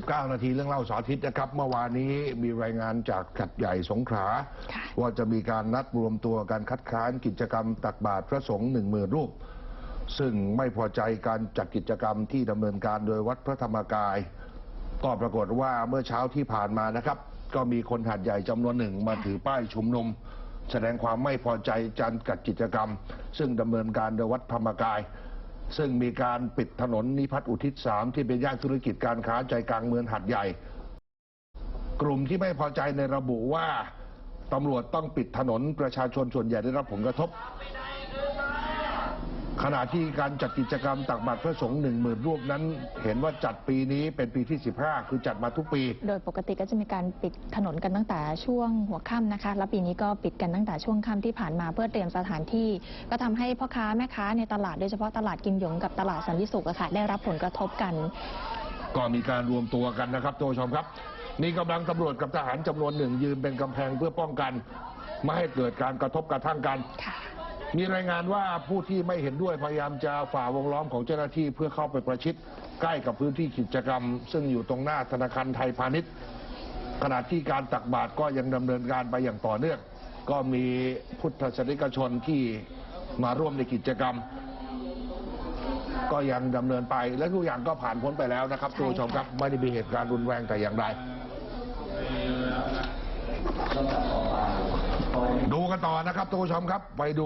19 นาทีเรื่องเล่าเสาร์อาทิตย์นะครับ เมื่อวานนี้มีรายงานจากขัดใหญ่สงขลาค่ะว่าจะมีการนัดรวมตัวการคัดค้านกิจกรรมตักบาตรพระสงฆ์หนึ่งหมื่นรูป ซึ่งไม่พอใจการจัดกิจกรรมที่ดำเนินการโดยวัดพระธรรมกาย ก็ปรากฏว่าเมื่อเช้าที่ผ่านมานะครับ ก็มีคนหัดใหญ่จำนวนหนึ่งมาถือป้ายชุมนุม แสดงความไม่พอใจการจัดกิจกรรม ซึ่งดำเนินการโดยวัดธรรมกาย ซึ่งมีการปิดถนนนิพัฒน์อุทิศสามที่เป็นย่านธุรกิจการค้าใจกลางเมืองหัดใหญ่ กลุ่มที่ไม่พอใจในระบุว่าตำรวจต้องปิดถนนประชาชนส่วนใหญ่ได้รับผลกระทบ ขณะที่การจัดกิจกรรมตักบาตรพระสงฆ์หนึ่งหมื่นรูปนั้น เห็นว่าจัดปีนี้เป็นปีที่ 15 คือจัดมาทุกปี โดยปกติก็จะมีการปิดถนนกันตั้งแต่ช่วงหัวค่ำนะคะ แล้วปีนี้ก็ปิดกันตั้งแต่ช่วงค่ำที่ผ่านมาเพื่อเตรียมสถานที่ ก็ทำให้พ่อค้าแม่ค้าในตลาดโดยเฉพาะตลาดกิมหยงกับตลาดสันติสุขอะค่ะได้รับผลกระทบกัน ก็มีการรวมตัวกันนะครับท่านผู้ชมครับมีกำลังตำรวจกับทหารจำนวนหนึ่งยืนเป็นกำแพงเพื่อป้องกัน ไม่ให้เกิดการกระทบกระทั่งกันค่ะ มีรายงานว่าผู้ที่ไม่เห็นด้วยพยายามจะฝ่าวงล้อมของเจ้าหน้าที่เพื่อเข้าไปประชิดใกล้กับพื้นที่กิจกรรม ซึ่งอยู่ตรงหน้าธนาคารไทยพาณิชย์ ขณะที่การตักบาตรก็ยังดำเนินการไปอย่างต่อเนื่อง ก็มีพุทธศาสนิกชนที่มาร่วมในกิจกรรม ก็ยังดำเนินไปและทุกอย่างก็ผ่านพ้นไปแล้วนะครับใช่ทุกผู้ชมครับไม่ได้มีเหตุการณ์รุนแรงแต่อย่างใดดูกันต่อนะครับทุกผู้ชมครับไปดู